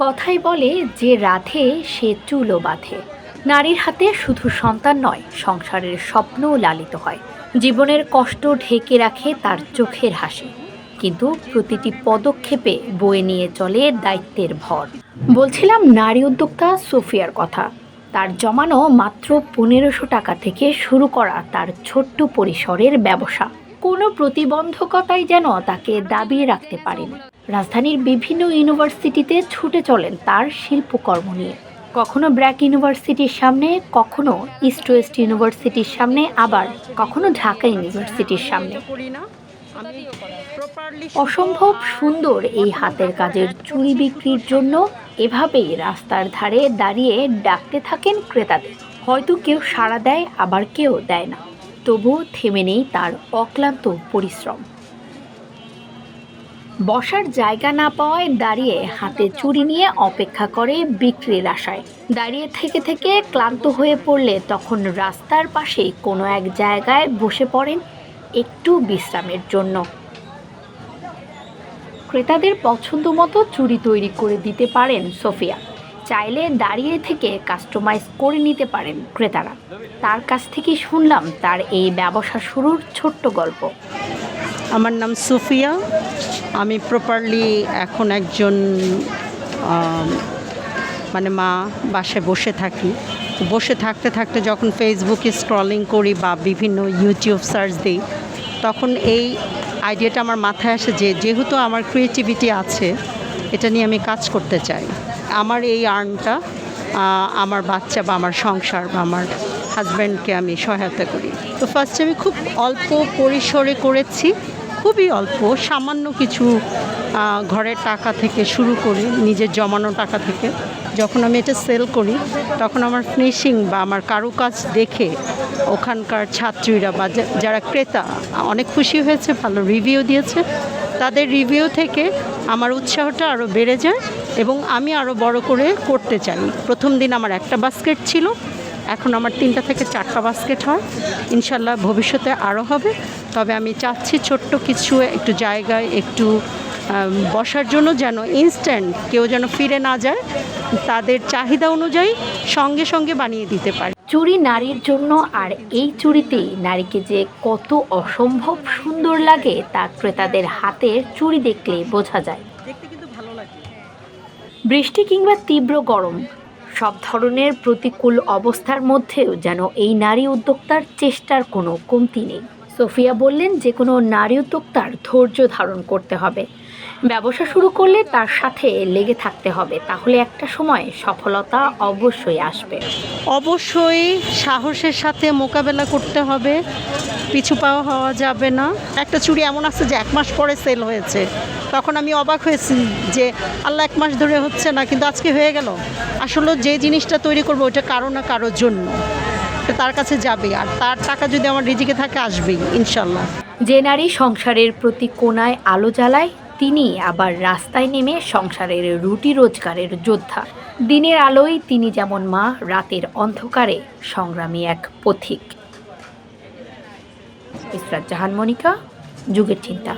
কথাই বলে যে রাধে, সে চুলও বাঁধে। নারীর হাতে শুধু সন্তান নয়, সংসারের স্বপ্নও লালিত হয়। জীবনের কষ্ট ঢেকে রাখে তার চোখের হাসি। কিন্তু প্রতিটি পদক্ষেপে বয়ে নিয়ে চলে দায়িত্বের ভর। বলছিলাম, নারী উদ্যোক্তা সোফিয়ার কথা। তার জমানো মাত্র পনেরোশো টাকা থেকে শুরু করা তার ছোট্ট পরিসরের ব্যবসা। কোনো প্রতিবন্ধকতাই যেন তাকে দাবিয়ে রাখতে পারেনি। রাজধানীর বিভিন্ন ইউনিভার্সিটিতে ছুটে চলেন তার শিল্পকর্ম নিয়ে। কখনো ব্র্যাক ইউনিভার্সিটির সামনে, কখনো ইস্ট ওয়েস্ট ইউনিভার্সিটির সামনে, আবার কখনো ঢাকা ইউনিভার্সিটির সামনে। অসম্ভব সুন্দর এই হাতের কাজের চুরি বিক্রির জন্য এভাবেই রাস্তার ধারে দাঁড়িয়ে ডাকতে থাকেন ক্রেতাদের। হয়তো কেউ সাড়া দেয়, আবার কেউ দেয় না। তবুও থেমে নেই তার অক্লান্ত পরিশ্রম। বসার জায়গা না পাওয়ায় দাঁড়িয়ে হাতে চুরি নিয়ে অপেক্ষা করে বিক্রির আশায়। দাঁড়িয়ে থেকে থেকে ক্লান্ত হয়ে পড়লে তখন রাস্তার পাশে কোনো এক জায়গায় বসে পড়েন একটু বিশ্রামের জন্য। ক্রেতাদের পছন্দ মতো চুড়ি তৈরি করে দিতে পারেন সোফিয়া। চাইলে দাঁড়িয়ে থেকে কাস্টমাইজ করে নিতে পারেন ক্রেতারা। তার কাছ থেকে শুনলাম তার এই ব্যবসা শুরুর ছোট্ট গল্প। আমার নাম সুফিয়া। আমি প্রপারলি এখন একজন মানে মা বাসায় বসে থাকি। বসে থাকতে থাকতে যখন ফেসবুকে স্ক্রলিং করি বা বিভিন্ন ইউটিউব সার্চ দিই, তখন এই আইডিয়াটা আমার মাথায় আসে যে যেহেতু আমার ক্রিয়েটিভিটি আছে, এটা নিয়ে আমি কাজ করতে চাই। আমার এই আর্নটা আমার বাচ্চা বা আমার সংসার বা আমার হাজব্যান্ডকে আমি সহায়তা করি। তো ফার্স্টে আমি খুব অল্প পরিসরে করেছি। খুবই অল্প, সামান্য কিছু ঘরের টাকা থেকে শুরু করে নিজের জমানো টাকা থেকে। যখন আমি এটা সেল করি, তখন আমার ফিনিশিং বা আমার কারুকাজ দেখে ওখানকার ছাত্রীরা বা যারা ক্রেতা, অনেক খুশি হয়েছে, ভালো রিভিউ দিয়েছে। তাদের রিভিউ থেকে আমার উৎসাহটা আরও বেড়ে যায় এবং আমি আরও বড় করে করতে চাই। প্রথম দিন আমার একটা বাস্কেট ছিল এখন আমার তিনটা থেকে চারটা বাস্কেট হয়। ইনশাল্লাহ ভবিষ্যতে আরও হবে। তবে আমি চাচ্ছি ছোট্ট কিছু একটু জায়গায় একটু বসার জন্য যেন ইনস্ট্যান্ট কেউ যেন ফিরে না যায় তাদের চাহিদা অনুযায়ী সঙ্গে সঙ্গে বানিয়ে দিতে পারে। চুরি নারীর জন্য আর এই চুড়িতেই নারীকে যে কত অসম্ভব সুন্দর লাগে তা ক্রেতাদের হাতের চুরি দেখলে বোঝা যায়। দেখতে কিন্তু ভালো লাগে। বৃষ্টি কিংবা তীব্র গরম সব ধরনের প্রতিকূল অবস্থার মধ্যেও যেন এই নারী উদ্যোক্তার চেষ্টার কোনো কমতি নেই। সোফিয়া বললেন, যে কোনো নারী উদ্যোক্তার ধৈর্য ধারণ করতে হবে। ব্যবসা শুরু করলে তার সাথে লেগে থাকতে হবে। তাহলে একটা সময় সফলতা অবশ্যই আসবে। অবশ্যই সাহসের সাথে মোকাবেলা করতে হবে। পিছু পাওয়া হওয়া যাবে না। একটা চুড়ি এমন আছে যে এক মাস পরে সেল হয়েছে। তখন আমি অবাক হয়েছি যে আল্লাহ এক মাস ধরে হচ্ছে না, কিন্তু আজকে হয়ে গেল। আসলে যে জিনিসটা তৈরি করব ওটা কারও না কারোর জন্য। তার কাছে যাবে, আর তার টাকা যদি আমার রিজিকে থাকে আসবেই, ইনশাল্লাহ। যে নারী সংসারের প্রতি কোনায় আলো জ্বালায়, তিনি আবার রাস্তায় নেমে সংসারের রুটি রোজগারের যোদ্ধা। দিনের আলোয় তিনি যেমন মা, রাতের অন্ধকারে সংগ্রামী এক পথিক। ইসরাত জাহান মনিকা যুগের চিন্তা।